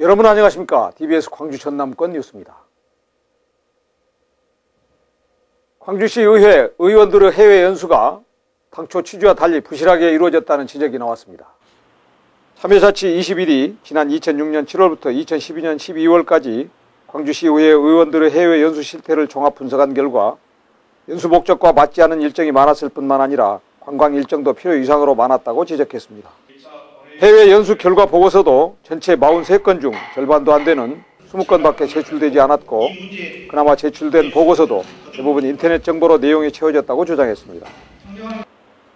여러분 안녕하십니까? DBS 광주 전남권 뉴스입니다. 광주시 의회 의원들의 해외 연수가 당초 취지와 달리 부실하게 이루어졌다는 지적이 나왔습니다. 참여자치 21이 지난 2006년 7월부터 2012년 12월까지 광주시 의회 의원들의 해외 연수 실태를 종합 분석한 결과 연수 목적과 맞지 않은 일정이 많았을 뿐만 아니라 관광 일정도 필요 이상으로 많았다고 지적했습니다. 해외 연수 결과 보고서도 전체 43건 중 절반도 안 되는 20건밖에 제출되지 않았고 그나마 제출된 보고서도 대부분 인터넷 정보로 내용이 채워졌다고 주장했습니다.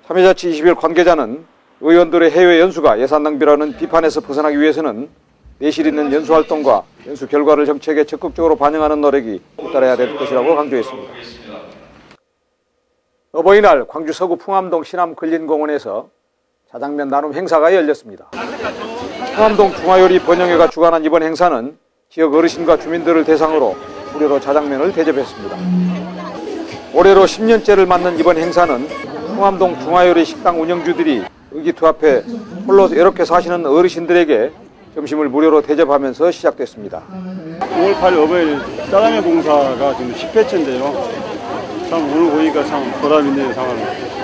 참여자치 21 관계자는 의원들의 해외 연수가 예산 낭비라는 비판에서 벗어나기 위해서는 내실 있는 연수 활동과 연수 결과를 정책에 적극적으로 반영하는 노력이 잇따라야 될 것이라고 강조했습니다. 어버이날 광주 서구 풍암동 신암 근린공원에서 자장면 나눔 행사가 열렸습니다. 풍암동 중화요리 번영회가 주관한 이번 행사는 지역 어르신과 주민들을 대상으로 무료로 자장면을 대접했습니다. 올해로 10년째를 맞는 이번 행사는 풍암동 중화요리 식당 운영주들이 의기투합해 홀로 이렇게 사시는 어르신들에게 점심을 무료로 대접하면서 시작됐습니다. 5월 8일 어버이날 짜장면 봉사가 지금 10회째인데요. 참 오늘 보니까 참 보람 있는 상황.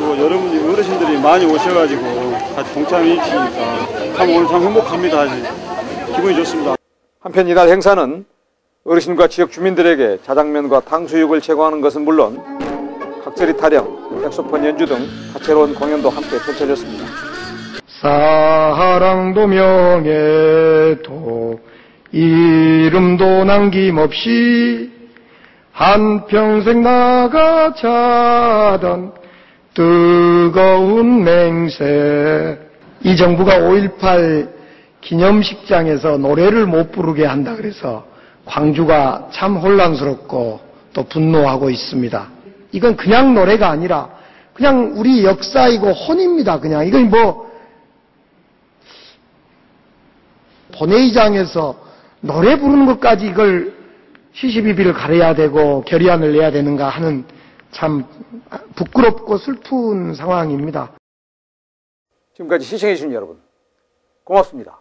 그리고 여러분이 어르신들이 많이 오셔가지고 같이 동참해 주시니까 참 오늘 참 행복합니다. 기분이 좋습니다. 한편 이날 행사는 어르신과 지역 주민들에게 자장면과 탕수육을 제공하는 것은 물론 각설이 타령, 색소폰 연주 등 다채로운 공연도 함께 펼쳐졌습니다. 사랑도 명예도 이름도 남김없이 한평생 나가 자던 뜨거운 맹세 이 정부가 5.18 기념식장에서 노래를 못 부르게 한다 그래서 광주가 참 혼란스럽고 또 분노하고 있습니다. 이건 그냥 노래가 아니라 그냥 우리 역사이고 혼입니다. 그냥 이건 뭐 본회의장에서 노래 부르는 것까지 이걸 시시비비를 가려야 되고 결의안을 내야 되는가 하는 참 부끄럽고 슬픈 상황입니다. 지금까지 시청해주신 여러분 고맙습니다.